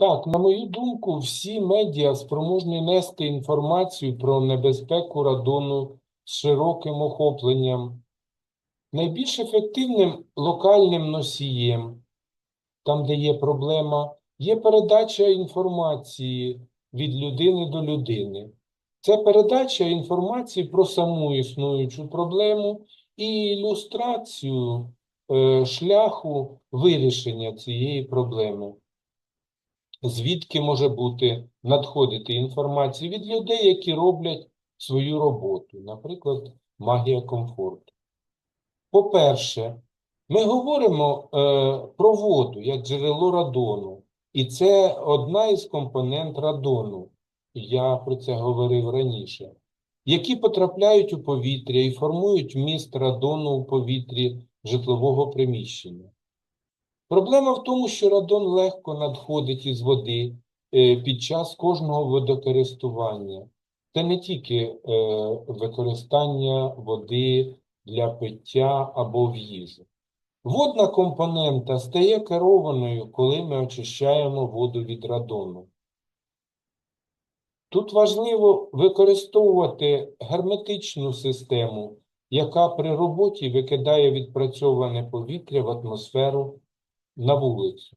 Так, на мою думку, всі медіа спроможні нести інформацію про небезпеку радону з широким охопленням. Найбільш ефективним локальним носієм, там, де є проблема, є передача інформації від людини до людини. Це передача інформації про саму існуючу проблему і ілюстрацію е, шляху вирішення цієї проблеми звідки може бути надходити інформація від людей, які роблять свою роботу, наприклад, магія комфорту. По-перше, ми говоримо е, про воду як джерело радону, і це одна із компонент радону. Я про це говорив раніше, які потрапляють у повітря і формують вміст радону у повітрі житлового приміщення. Проблема в тому, що радон легко надходить із води е, під час кожного водокористування. Це не тільки е, використання води для пиття або в їжу. Водна компонента стає керованою, коли ми очищаємо воду від радону. Тут важливо використовувати герметичну систему, яка при роботі викидає відпрацьоване повітря в атмосферу на вулицю.